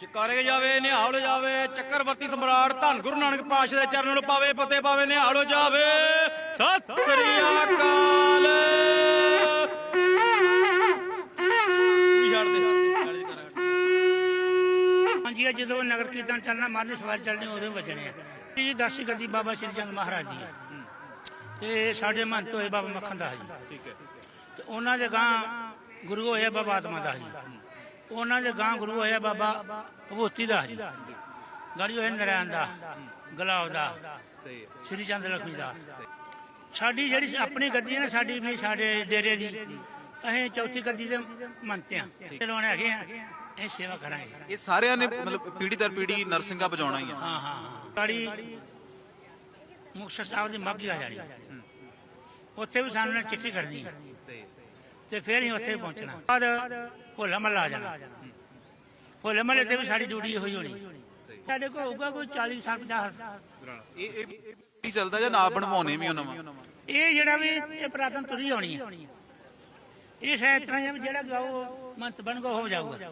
ਚਕਾਰੇ ਜਾਵੇ ਨਿਹਾਲ ਜਾਵੇ ਚੱਕਰਵਰਤੀ ਸਮਰਾਟ ਧੰਨ ਗੁਰੂ ਨਾਨਕ ਪਾਤਸ਼ਾਹ ਦੇ ਚਰਨਾਂ ਨੂੰ ਪਾਵੇ ਪਤੇ ਪਾਵੇ ਨਿਹਾਲ ਜਾਵੇ। ਸਤਿ ਸ੍ਰੀ ਅਕਾਲ। ਦੇ ਦੇ ਹਾਂਜੀ ਜਦੋਂ ਨਗਰ ਕੀਰਤਨ ਚੱਲਣਾ ਮਾਰਨੀ ਸਵਾਰ ਚੱਲਣੀ ਉਦੋਂ ਵਜਣੇ ਆ। ਜੀ ਦਸ ਗੱਦੀ ਬਾਬਾ ਸ਼੍ਰੀ ਚੰਦ ਮਹਾਰਾਜ ਜੀ। ਤੇ ਸਾਡੇ ਮਹੰਤ ਹੋਏ ਬਾਬਾ ਮੱਖਣ ਦਾਸ ਜੀ। ਠੀਕ ਹੈ। ਤੇ ਉਹਨਾਂ ਦੇ ਗਾਂ ਗੁਰੂ ਹੋਇਆ ਬਾਬਾ ਆਤਮਾ ਦਾਸ ਜੀ। ਉਹਨਾਂ ਦੇ ਗਾਂ ਗੁਰੂ ਹੋਇਆ ਬਾਬਾ ਭਗਵਤੀ ਦਾਸ ਜੀ। ਗਾੜੀ ਹੋਇਆ ਨਰੈਣ ਦਾ ਗੁਲਾਬ ਦਾ ਸ਼੍ਰੀ ਚੰਦ ਲਖਮੀ ਦਾ। ਸਾਡੀ ਜਿਹੜੀ ਆਪਣੀ ਗੱਦੀ ਹੈ ਨਾ ਸਾਡੀ ਵੀ ਸਾਡੇ ਡੇਰੇ ਦੀ ਅਸੀਂ ਚੌਥੀ ਗੱਦੀ ਦੇ ਮੰਨਤੇ ਆ ਚਲੋਂ ਹੈਗੇ ਆ ਇਹ ਸੇਵਾ ਕਰਾਂਗੇ। ਇਹ ਸਾਰਿਆਂ ਨੇ ਮਤਲਬ ਪੀੜੀ ਦਰ ਪੀੜੀ ਨਰਸਿੰਘਾ ਬਜਾਉਣਾ ਹੀ ਆ। ਹਾਂ ਹਾਂ। ਗਾੜੀ ਮੁਕਤਸਰ ਸਾਹਿਬ ਦੀ ਮਾਗੀ ਆ ਜਾਣੀ। ਉੱਥੇ ਵੀ ਸਾਨੂੰ ਚਿੱਠੀ ਕਰਨੀ ਹੈ। ਤੇ ਫਿਰ ਹੀ ਉੱਥੇ ਪਹੁੰਚਣਾ। ਬਾਅਦ ਹੋਲਾ ਮਹੱਲਾ ਆ ਜਾਣਾ। ਹੋਲੇ ਮਹੱਲੇ ਤੇ ਵੀ ਸਾਡੀ ਡਿਊਟੀ ਇਹੋ ਹੀ ਹੋਣੀ। ਸਾਡੇ ਕੋਲ ਹੋਊਗਾ ਕੋਈ 40 ਸਾਲ 50 ਇਹ ਇਹ ਚੱਲਦਾ ਜਾਂ ਨਾ ਬਣਵਾਉਣੇ ਵੀ ਉਹਨਾਂ ਵਾ? ਇਹ ਜਿਹੜਾ ਵੀ ਇਹ ਪ੍ਰਾਤਨ ਤੁਰੀ ਆਉਣੀ ਹੈ ਇਹ ਸ਼ਾਇਦ ਤਰ੍ਹਾਂ ਜਿਹੜਾ ਗਾਓ ਮੰਤ ਬਣ ਕੋ ਹੋ ਜਾਊਗਾ।